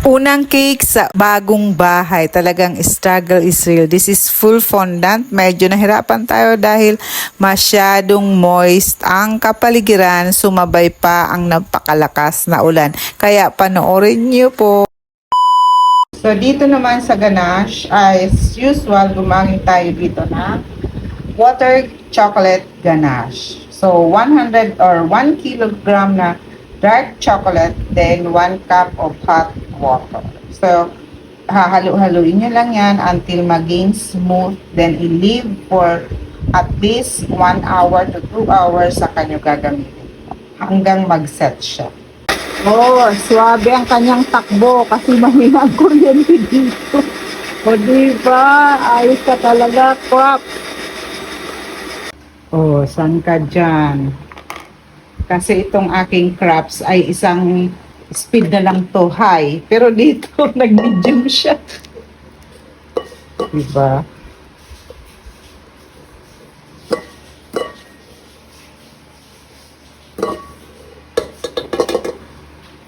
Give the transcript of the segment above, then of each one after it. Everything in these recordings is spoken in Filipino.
Unang cake sa bagong bahay. Talagang struggle is real. This is full fondant. Medyo nahirapan tayo dahil masyadong moist ang kapaligiran. Sumabay pa ang napakalakas na ulan. Kaya panoorin niyo po. So dito naman sa ganache, as usual, gumamit tayo dito na water chocolate ganache. So 100 or 1 kilogram na dark chocolate, then 1 cup of hot water. So, hahalo-haluin nyo lang yan until maging smooth. Then, i-leave for at least 1 hour to 2 hours sa kanyo gagamitin. Hanggang mag-set siya. Oh, swabe ang kanyang takbo kasi mahina ang kuryente dito. O diba? Ayos ka talaga, crop. Oh, saan ka dyan? Kasi itong aking crops ay isang speed na lang to high. Pero dito, nag-medium siya. Diba?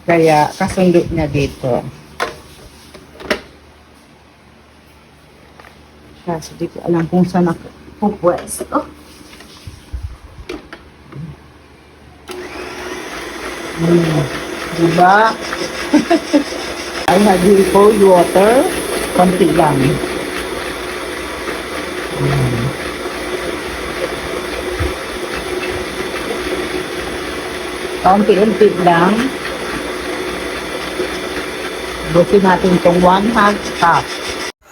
Kaya kasundo niya dito. Kaso di ko alam kung saan ako pupwesto. Hmm. Diba? I have here cold water. Konti lang. Hmm. Kaunti-unti lang. Busin natin itong one half cup.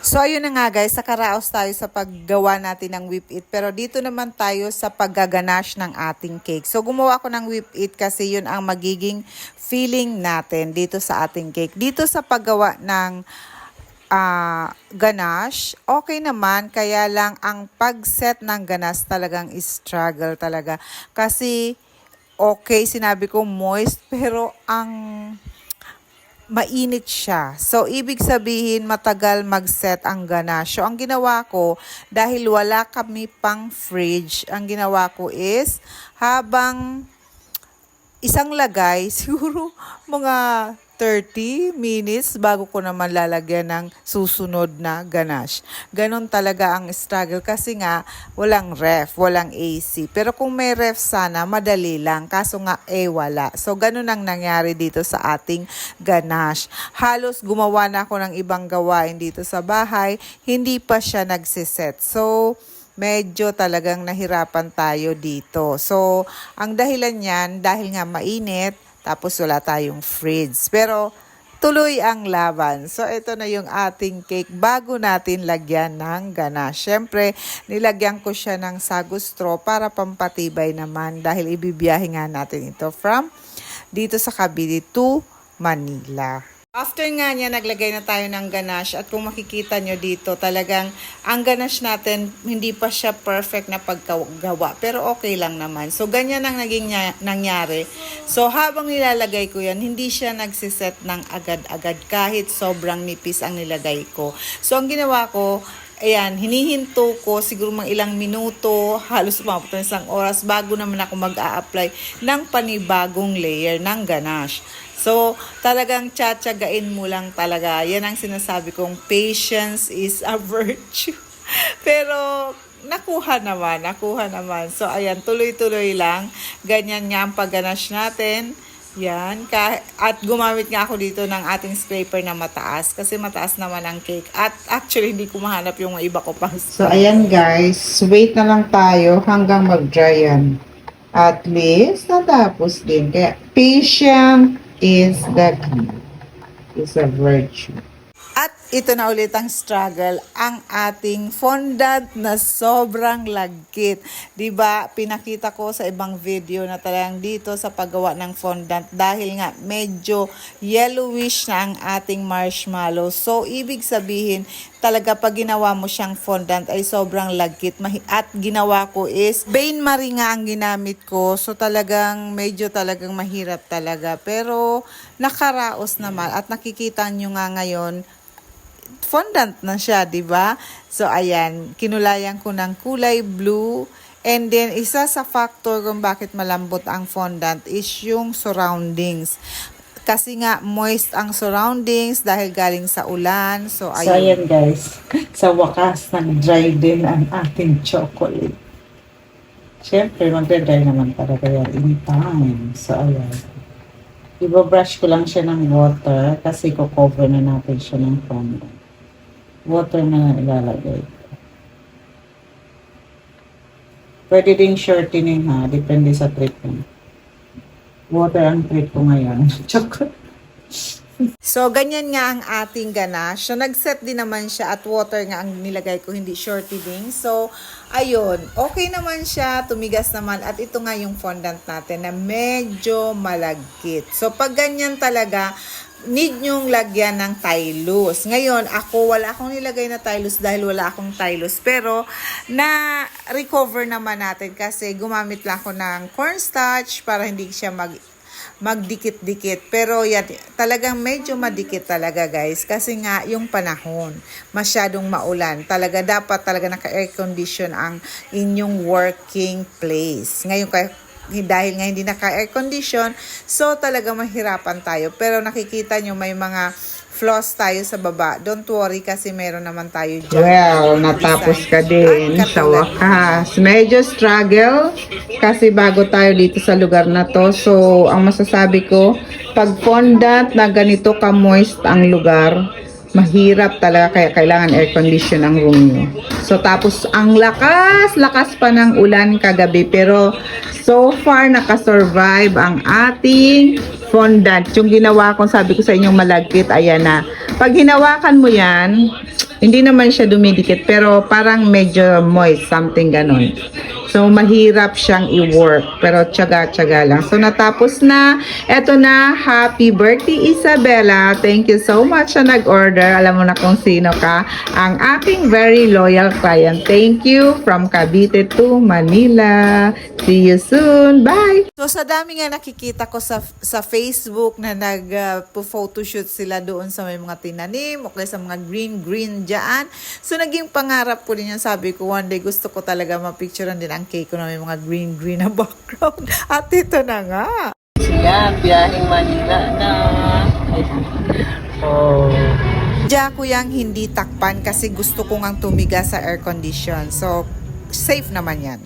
So ayun na nga guys, sa karaos tayo sa paggawa natin ng whip it. Pero dito naman tayo sa paggaganache ng ating cake. So gumawa ako ng whip it kasi yun ang magiging feeling natin dito sa ating cake. Dito sa paggawa ng ah, ganache, okay naman. Kaya lang ang pag-set ng ganache talagang struggle talaga. Kasi okay, sinabi ko moist, pero ang mainit siya. So, ibig sabihin, matagal mag-set ang ganache. So, ang ginawa ko, dahil wala kami pang fridge, ang ginawa ko is, habang isang lagay, siguro mga 30 minutes bago ko naman lalagyan ng susunod na ganache. Ganon talaga ang struggle kasi nga walang ref, walang AC. Pero kung may ref sana, madali lang. Kaso nga eh wala. So ganon ang nangyari dito sa ating ganache. Halos gumawa na ako ng ibang gawain dito sa bahay, hindi pa siya nagsiset. So medyo talagang nahirapan tayo dito. So, ang dahilan niyan, dahil nga mainit, tapos wala tayong fridge. Pero, tuloy ang laban. So, ito na yung ating cake bago natin lagyan ng ganache. Siyempre, nilagyan ko siya ng sago straw para pampatibay naman dahil ibibiyahe nga natin ito from dito sa Cavite to Manila. After nga niya, naglagay na tayo ng ganache at kung makikita nyo dito, talagang ang ganache natin, hindi pa siya perfect na paggawa. Pero okay lang naman. So, ganyan ang naging nangyari. So, habang nilalagay ko yan, hindi siya nagsiset ng agad-agad kahit sobrang nipis ang nilagay ko. So, ang ginawa ko, Ayan, hinihinto ko siguro mga ilang minuto, halos umabot ng isang oras bago naman ako mag-a-apply ng panibagong layer ng ganache. So, talagang tsatsagain mo lang talaga. Yan ang sinasabi kong patience is a virtue. Pero, nakuha naman, nakuha naman. So, ayan, tuloy-tuloy lang. Ganyan nga ang pagganache natin. Yan. At gumamit nga ako dito ng ating scraper na mataas. Kasi mataas naman ang cake. At actually, hindi ko mahanap yung iba ko pa. So, ayan guys. Wait na lang tayo hanggang mag-dry yan. At least, natapos din. Kaya, patient is the key. Is a virtue. Ito na ulit ang struggle, ang ating fondant na sobrang lagkit. 'Di ba? Pinakita ko sa ibang video na talagang dito sa paggawa ng fondant dahil nga medyo yellowish na ang ating marshmallow. So, ibig sabihin, talaga pag ginawa mo siyang fondant ay sobrang lagkit. At ginawa ko is Bain Marie nga ang ginamit ko. So, talagang medyo talagang mahirap talaga. Pero, nakaraos naman. At nakikita nyo nga ngayon, fondant na siya, di ba? So, ayan, kinulayan ko ng kulay blue. And then, isa sa factor kung bakit malambot ang fondant is yung surroundings. Kasi nga moist ang surroundings dahil galing sa ulan. So, So, ayun. ayan guys. Sa wakas, nag-dry din ang ating chocolate. Siyempre, magdadry naman talaga yan in time. So, ayan. Ibabrush ko lang siya ng water kasi ko-cover na natin siya ng fondant. Water na ilalagay. Pwede ding shortening ha, depende sa treatment. Water ang treat ko ngayon. Chocolate. So, ganyan nga ang ating ganache. So, nag-set din naman siya at water nga ang nilagay ko, hindi shorty din. So, ayun. Okay naman siya. Tumigas naman. At ito nga yung fondant natin na medyo malagkit. So, pag ganyan talaga, need nyong lagyan ng tylus. Ngayon, ako, wala akong nilagay na tylus dahil wala akong tylus. Pero, na-recover naman natin kasi gumamit lang ako ng cornstarch para hindi siya mag magdikit-dikit. Pero yan, talagang medyo madikit talaga guys. Kasi nga yung panahon, masyadong maulan. Talaga dapat talaga naka-air condition ang inyong working place. Ngayon dahil nga hindi naka-air condition, so talaga mahirapan tayo. Pero nakikita nyo may mga flaws tayo sa baba. Don't worry kasi meron naman tayo dyan. Well, natapos ka din sa wakas. Medyo struggle kasi bago tayo dito sa lugar na to. So, ang masasabi ko, pag fondant na ganito ka-moist ang lugar, mahirap talaga kaya kailangan air condition ang room nyo. So, tapos ang lakas, lakas pa ng ulan kagabi. Pero, so far, nakasurvive ang ating fondant. Yung ginawa ko, sabi ko sa inyong malagkit, ayan na. Pag hinawakan mo yan, hindi naman siya dumidikit, pero parang medyo moist, something ganon. So, mahirap siyang i-work, pero tsaga-tsaga lang. So, natapos na. Eto na, happy birthday, Isabella. Thank you so much sa nag-order. Alam mo na kung sino ka. Ang aking very loyal client. Thank you from Cavite to Manila. See you soon. Bye! So sa dami nga nakikita ko sa sa Facebook na nag uh, sila doon sa may mga tinanim o kaya sa mga green green diyan. So naging pangarap ko din yan. Sabi ko one day gusto ko talaga mapicturean din ang cake ko na may mga green green na background. At ito na nga. Yan, biyaheng Manila na. Oh. Diyan ko yung hindi takpan kasi gusto ko ngang tumiga sa air condition. So safe naman yan.